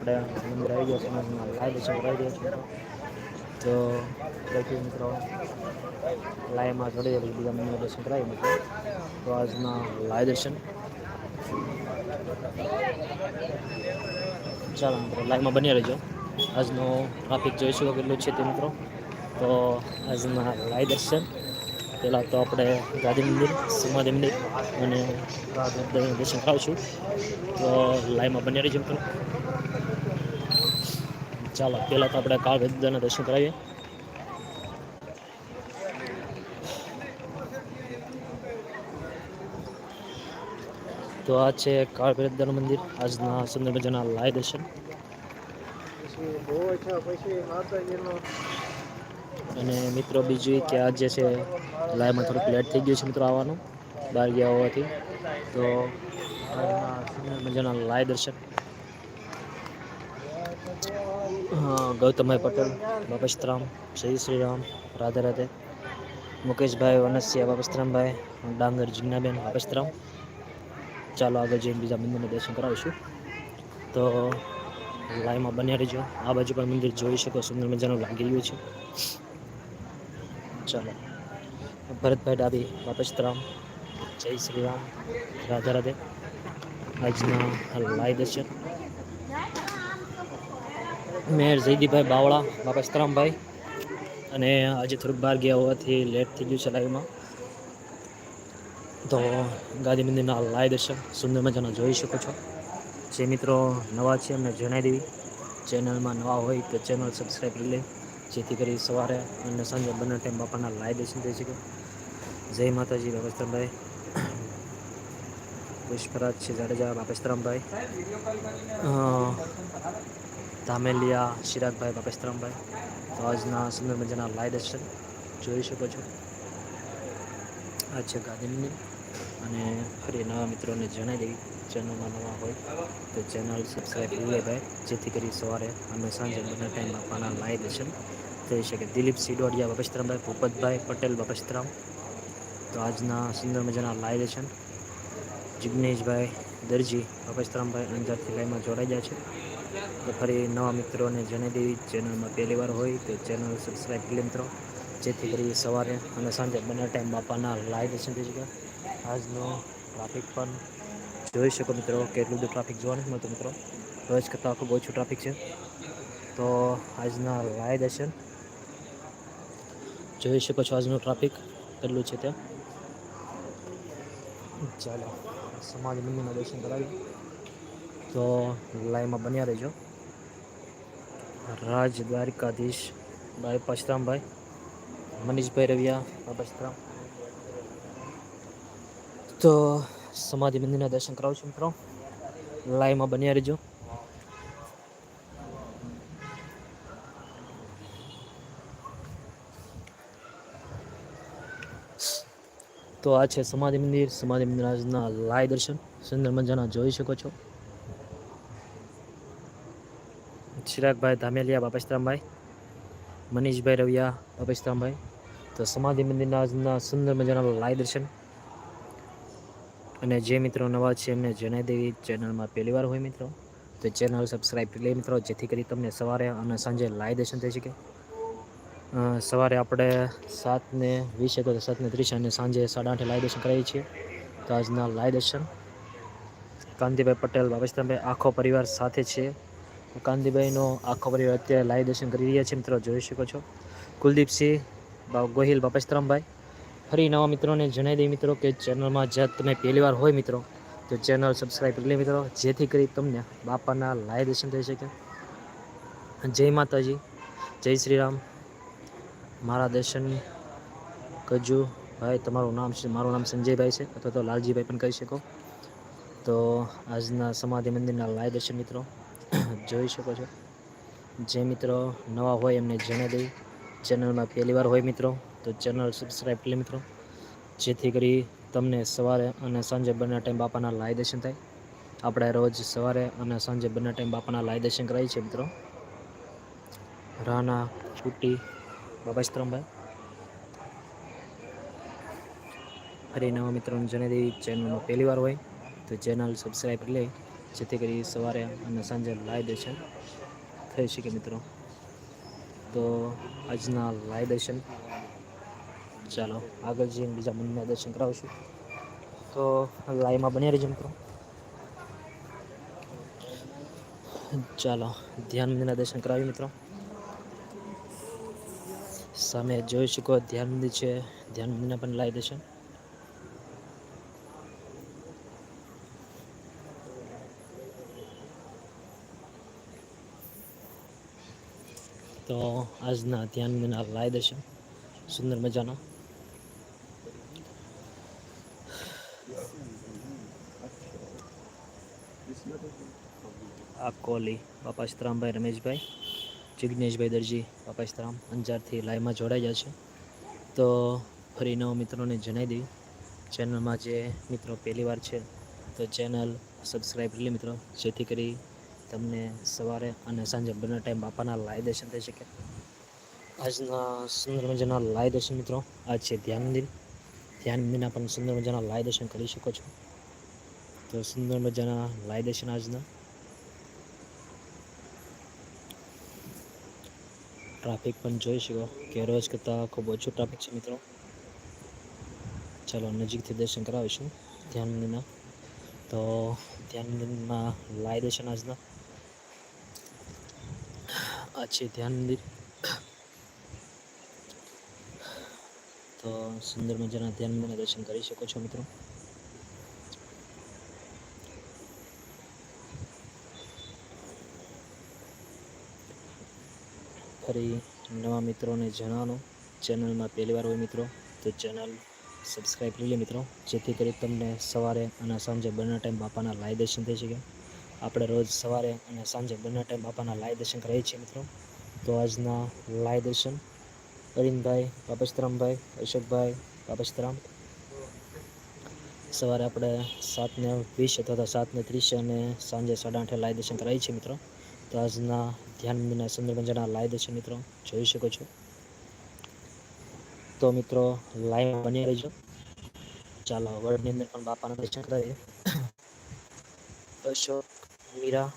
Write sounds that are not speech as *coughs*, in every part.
આપણે અંદર આવી ગયા સમાજમાં લાઈવ દર્શન કરાવી રહ્યા તો દખ મિત્રો, લાઈવમાં જોડે બીજા મને દર્શન કરાવી મિત્રો. તો આજના લાઈવ દર્શન. ચાલો મિત્રો, લાઈવમાં બની રહેજો. આજનો ટ્રાફિક જોઈશું કેટલું છે તે મિત્રો. તો આજના લાઈવ દર્શન. પહેલાં તો આપણે ગાંધી મંદિર, સમાધિ મંદિર અને દર્શન કરાવશું. તો લાઈવમાં બની રહીજો મિત્રો. ચાલો, પહેલાં તો આપણે કાળ દર્શન કરાવીએ. તો આ છે કાળ મંદિર. આજના સુંદર મજાના લાય દર્શન. અને મિત્રો, બીજું કે આજે છે, લાયમાં થોડુંક લેટ થઈ ગયું છે મિત્રો આવવાનું, બહાર ગયા હોવાથી. તો મજાના લાય દર્શન. ગૌતમભાઈ પટેલ બાપસ્તરામ શ્રી રામ રાધે રાધે. મુકેશભાઈ, વનસ્યા બાપસ્તરામભાઈ ડાંગર, જીજ્ઞાબેન બાપસ્તરામ ચાલો આગળ જઈને બીજા મંદિરને દર્શન કરાવીશું. તો લાઈમાં બન્યા રહેજો. આ બાજુ પણ મંદિર જોઈ શકો, સુંદર મજાનું લાગી રહ્યું છે. ચાલો. ભરતભાઈ ડાબી બાપસ્તરામ જય શ્રી રામ રાધે રાધે. આજના લાઈ દર્શન. મેયર જયદીભાઈ બાવળા બાપસ્તરામભાઈ અને આજે થોડુંક બહાર ગયા હોવાથી લેટ થઈ ગયું છે લાઈવમાં તો ગાંધી મંદિરના લાઈવ દર્શન સુંદર મજાનો જોઈ શકો છો. જે મિત્રો નવા છે એમને જણાવી દેવી. ચેનલમાં નવા હોય તો ચેનલ સબસ્ક્રાઈબ કરી લે. જેથી કરી સવારે અને સાંજે બંને ટાઈમ બાપાના લાઈવ દર્શન થઈ શકે. જય માતાજી બાપસ્તરામભાઈ પુષ્પરાજ *coughs* છે જાડેજા બાપસ્તરામભાઈ ધામેલિયા શિરાગભાઈ બાપસ્તરામભાઈ. તો આજના સુંદર મજાના લાય દર્શન જોઈ શકો છો. આ છે ગાંધી અને ફરી નવા મિત્રોને જણાવી દેવી ચેનલમાં નવા હોય તો ચેનલ સબસ્ક્રાઈબ કરી લે ભાઈ, જેથી કરી સવારે અમે સાંજે બંને ટાઈમ આપવાના લાય દર્શન થઈ શકે દિલીપ સિડોડિયા, બાપસ્તરામભાઈ, ભૂપતભાઈ પટેલ, બાપસ્તરામ. તો આજના સુંદર મજાના લાય દર્શન જિગ્નેશભાઈ દરજી, બાપસ્તરામભાઈ અંજારથી લાઈમાં જોડાઈ ગયા છે. તો ફરી નવા મિત્રોને જણાવી દેવી ચેનલમાં પહેલી વાર હોય તો ચેનલ સબસ્ક્રાઈબ કરી મિત્રો. જેથી કરી સવારે અને સાંજે બંને ટાઈમ બાપાના લાઈવ દર્શન થઈ શકે. આજનો ટ્રાફિક પણ જોઈ શકો મિત્રો, કેટલું બધું ટ્રાફિક જોવા નથી મળતું મિત્રો. રોજ કરતાં ખૂબ ઓછું ટ્રાફિક છે. તો આજના લાઈવ દર્શન જોઈ શકો છો આજનું ટ્રાફિક કેટલું છે ત્યાં. ચાલો, સમાજ મંદિરના દર્શન કરાવી. તો લાઈવમાં બન્યા રહેજો. રાજ દ્વારિકાધીશ ભાઈ. પશરામભાઈ મનીષભાઈ રવિયા પશરામ તો સમાધિ મંદિરના દર્શન કરાવું છું મિત્રો. લાઈવમાં બન્યા રહેજો. તો આ છે સમાધિ મંદિર. સમાધિ મંદિરના લાય દર્શન. સુંદર મજાના જોઈ શકો છો. ચિરાગભાઈ ધામેલિયા બાપસ્તરામભાઈ મનીષભાઈ રવિયા બાપસ્તરામભાઈ તો સમાધિ મંદિરના આજના સુંદર મજાના લાય દર્શન. અને જે મિત્રો નવા છે એમને જણાવી દેવી ચેનલમાં પહેલી વાર હોય મિત્રો, તો ચેનલ સબસ્ક્રાઈબ કરી લે મિત્રો, જેથી કરી તમને સવારે અને સાંજે લાય દર્શન થઈ શકે. સવારે આપણે સાતને વીસ તો સાતને ત્રીસ અને સાંજે સાડા આઠે લાય દર્શન કરાવીએ છીએ. તો આજના લાય દર્શન. કાંતિભાઈ પટેલ બાબસ્તંભાઈ આખો પરિવાર સાથે છે. કાંતિભાઈનો આખો પરિવાર અત્યારે લાઈવ દર્શન કરી રહ્યા છે, મિત્રો. જોઈ શકો છો. કુલદીપસિંહ ગોહિલ, બાપસ્તરામભાઈ. ફરી નવા મિત્રોને જણાવી દઈએ, મિત્રો, કે ચેનલમાં જ્યાં તમે પહેલી વાર હોય, મિત્રો, તો ચેનલ સબસ્ક્રાઈબ કરી લે, મિત્રો. જેથી કરી તમને બાપાના લાઈવ દર્શન થઈ શકે. જય માતાજી. જય શ્રી રામ મારા દર્શન કરજો. ભાઈ, તમારું નામ છે, મારું નામ સંજયભાઈ છે, અથવા તો લાલજીભાઈ પણ કહી શકો. તો આજના સમાધિ મંદિરના લાઈવ દર્શન, મિત્રો. જોઈ શકો છો. જે મિત્રો નવા હોય એમને જણાવી દઈ ચેનલમાં પહેલીવાર હોય મિત્રો, તો ચેનલ સબસ્ક્રાઈબ કરી મિત્રો. જેથી કરી તમને સવારે અને સાંજે બંને ટાઈમ બાપાના લાય દર્શન થાય. આપણે રોજ સવારે અને સાંજે બંને ટાઈમ બાપાના લાય દર્શન કરાવીએ છીએ મિત્રો. રાના કુટી બાબાસ્ત્રમભાઈ ફરી નવા મિત્રોને જણાવી દેવી ચેનલમાં પહેલીવાર હોય, તો ચેનલ સબસ્ક્રાઈબ કરી લે. જેથી કરી સવારે અને સાંજે લાઈવ દર્શન થઈ શકે મિત્રો. તો આજના લાઈવ દર્શન ચાલો, આગળ જઈને બીજા મંદિરના દર્શન કરાવશું. તો લાઈવમાં બન્યા રહીજો મિત્રો. ચાલો, ધ્યાન મંદિરના દર્શન કરાવીએ મિત્રો. સામે જોઈ શકો, ધ્યાન મંદિર છે. ધ્યાન મંદિરના પણ લાઈવ દર્શન તો આજના ધ્યાન મંદિરના લાવી દેશે. સુંદર મજાના. આ કોહલી, બાપા સીતરામભાઈ, રમેશભાઈ જિજ્ઞેશભાઈ દરજી, બાપા સીતરામ, અંજારથી લાઈવમાં જોડાઈ ગયા છે. તો ફરી નવા મિત્રોને જણાવી દઈ ચેનલમાં જે મિત્રો પહેલી વાર છે, તો ચેનલ સબસ્ક્રાઈબ કરી મિત્રો. જેથી કરી તમને સવારે અને સાંજે બંને ટાઈમ બાપાના લાય દર્શન થઈ શકે. આજના સુંદર મજાના લાય દર્શન મિત્રો, આજ છે ધ્યાન મંદિર. ધ્યાન મંદિરના પણ સુંદર મજાના લાય દર્શન કરી શકો છો. તો સુંદર મજાના લાય દર્શન આજના. ટ્રાફિક પણ જોઈ શકો કે રોજ કરતાં ખૂબ ઓછું ટ્રાફિક છે મિત્રો. ચાલો નજીકથી દર્શન કરાવીશું ધ્યાન મંદિરના. તો ધ્યાન મંદિરમાં દેશે આજના. આ છે ધ્યાન મંદિર તો સુંદર મજાના ધ્યાન મંદિરના દર્શન કરી શકો છો મિત્રો. ફરી નવા મિત્રોને જણાવો ચેનલમાં પહેલી વાર હોય મિત્રો, તો ચેનલ સબસ્ક્રાઈબ કરી મિત્રો. જેથી કરી તમને સવારે અને સાંજે બંને ટાઈમ બાપાના લાય દર્શન થઈ શકે. આપણે રોજ સવારે અને સાંજે બંને ટાઈમ બાપાના લાય દર્શન કરીએ છીએ મિત્રો. તો આજના લાય દર્શન અરિંદભાઈ બાપસ્તરામભાઈ, અશોકભાઈ, બાપસ્તરામ. સવારે આપણે સાતને વીસ અથવા સાતને ત્રીસ અને સાંજે સાડા આઠે લાય દર્શન કરાવીએ છીએ મિત્રો. તો આજના ધ્યાન મંદિરના સુંદર મજાના લાઈવ દર્શન મિત્રો જોઈ શકો છો. તો મિત્રો લાઈવ બની રહેજો. ચાલો વર્ડની અંદર પણ બાપાના દર્શન કરીએ. અશોક મીરા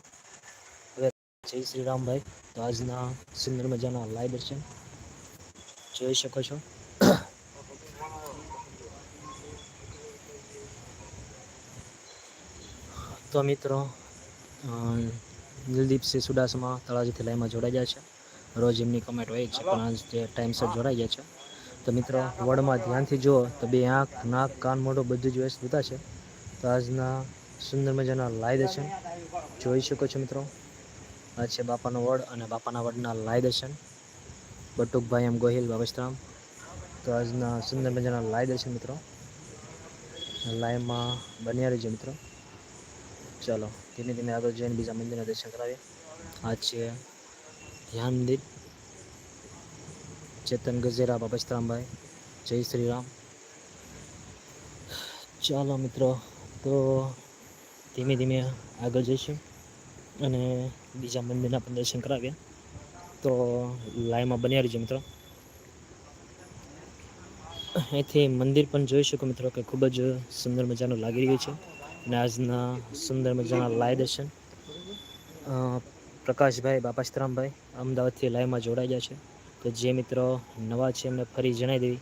હવે જય શ્રી રામભાઈ તો આજના સુંદર મજાના લાઈવ દર્શન જોઈ શકો છો. તો મિત્રો દિલદીપસિંહ સુડાસમાં તળાજીથી લાઈવમાં જોડાઈ જાય છે. રોજ એમની કમેન્ટ હોય છે પણ આજ ટાઈમસર જોડાઈ જાય છે. તો મિત્રો, વડમાં ધ્યાનથી જુઓ તો બે આંખ, નાક, કાન, મોઢું બધું જ વ્યસ્ત છે. તો આજના સુંદર મજાના લાય દર્શન જોઈ શકો છો મિત્રો. આ છે બાપાનો વડ અને બાપાના વડના લાય દર્શન બટુકભાઈ એમ ગોહિલ બાબસ્તરામ તો આજના સુંદર મજાના લાય દર્શન મિત્રો લાઈવમાં બન્યા રહેજો મિત્રો. ચાલો, ધીમે ધીમે આગળ જઈને બીજા મંદિરના દર્શન કરાવીએ. આ છે ધ્યાન મંદિર ચેતન ગજેરા બાબસ્તરામભાઈ જય શ્રી રામ ચાલો મિત્રો તો ધીમે ધીમે આગળ જઈશું. અને બીજા મંદિરના પણ દર્શન કરાવ્યા. તો લાઈવમાં બન્યા રહીજો મિત્રો. અહીંથી મંદિર પણ જોઈ શકો મિત્રો કે ખૂબ જ સુંદર મજાનું લાગી રહ્યું છે. અને આજના સુંદર મજાના લાય દર્શન. પ્રકાશભાઈ બાપાસ્તરામભાઈ અમદાવાદથી લાઈવમાં જોડાઈ ગયા છે. તો જે મિત્રો નવા છે, એમને ફરી જણાવી દેવી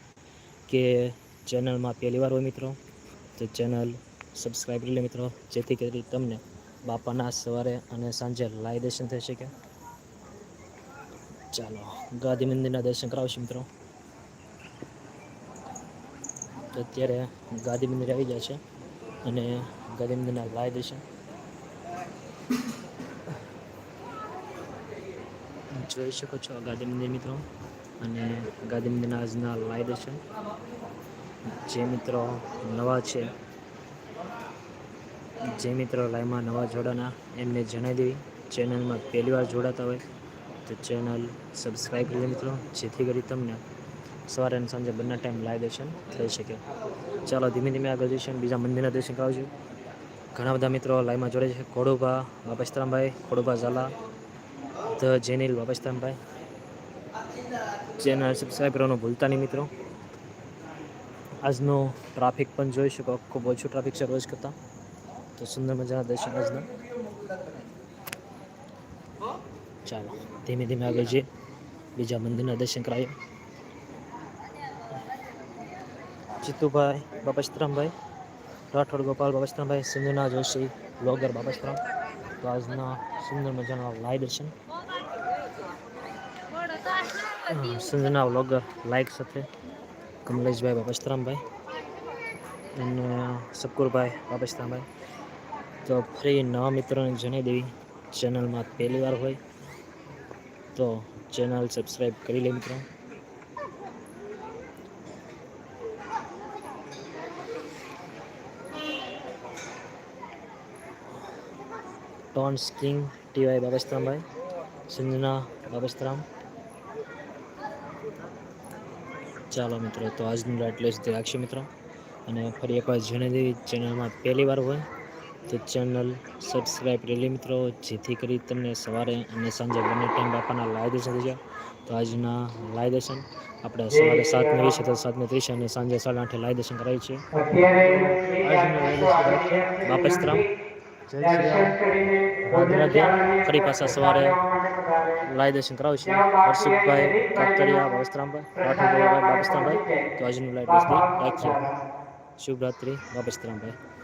કે ચેનલમાં પહેલી વાર હોય મિત્રો, તો ચેનલ સબસ્ક્રાઈબ કરી લે મિત્રો, જેથી કરી તમને બાપાના સવારે અને સાંજે લાઈ દર્શન થઈ શકે. ચાલો ગાંધી મંદિરના દર્શન કરાવશું મિત્રો. તો અત્યારે ગાંધી મંદિર આવી ગયા છે અને ગાંધી મંદિરના લાઈ દર્શન. જોઈ શકો છો ગાંધી મિત્રો. અને ગાંધી આજના લાઈવ દર્શન જે મિત્રો નવા છે. જે મિત્રો લાઈવમાં નવા જોડાના, એમને જણાવી દેવી. ચેનલમાં પહેલી વાર જોડાતા હોય, તો ચેનલ સબસ્ક્રાઈબ કરી મિત્રો. જેથી કરી તમને સવારે અને સાંજે બંને ટાઈમ લાઈવ દર્શન થઈ શકે. ચાલો ધીમે ધીમે આગળ જઈશું બીજા મંદિરના દર્શન કરાવજો ઘણા બધા મિત્રો લાઈવમાં જોડે છે ખોડુભા બાપસ્તરામભાઈ ખોડુભા ઝાલા ધ જેનિલ બાપસ્તરામભાઈ ચેનલ સબસ્ક્રાઈબ કરવાનું ભૂલતા નહીં મિત્રો. આજનો ટ્રાફિક પણ જોઈ શકો ખૂબ ઓછું ટ્રાફિક છે રોજ કરતાં. તો સુંદર મજાના દર્શન આજના. ચાલો, ધીમે ધીમે આગળ જઈએ. બીજા મંદિરના દર્શન કરાવીએ. જીતુભાઈ બાપસ્તરામભાઈ રાઠોડ ગોપાલ બાપસ્ત્રમભાઈ સિંધુના જોશી બ્લોગર બાપસ્તરામ તો આજના સુંદર મજાના લાઈવ દર્શન. અ, સિંધુના વ્લોગર લાઈક સાથે. કમલેશભાઈ બાપસ્તરામભાઈ. અને સકુરભાઈ બાપસ્તરામભાઈ. તો ફરી નવા મિત્રોને જણાવી દેવી ચેનલમાં પહેલી વાર હોય તો ચેનલ સબસ્ક્રાઈબ કરી લે મિત્રો. ટોન સ્કિંગ ટીવાય બાબસ્તરામભાઈ સંજના બાબસ્તરામ ચાલો મિત્રો તો આજનું લાઈટ લેસ રાખશે મિત્રો. અને ફરી એકવાર જણાવી ચેનલમાં પહેલી વાર હોય તો ચેનલ સબસ્ક્રાઈબ કરેલી મિત્રો જેથી કરી તમને સવારે અને સાંજે બંને ટાઈમ બાપાના લાઈવ દર્શન થઈ જાય. તો આજના લાઈવ દર્શન આપણે સવારે સાતને વીસ તો સાતને ત્રીસ અને સાંજે સાડા આઠે લાઈવ દર્શન કરાવીએ છીએ. બાપસ્તરામ ફરી પાછા સવારે લાઈવ દર્શન કરાવશે હર્ષિકભાઈ કાતરિયા બાબસ્તરામભાઈ રાઠોડ બાબુભાઈ બાબસ્તરામભાઈ તો આજનું લાઈવ રાખીએ. શુભ રાત્રિ બાબસ્તરામભાઈ.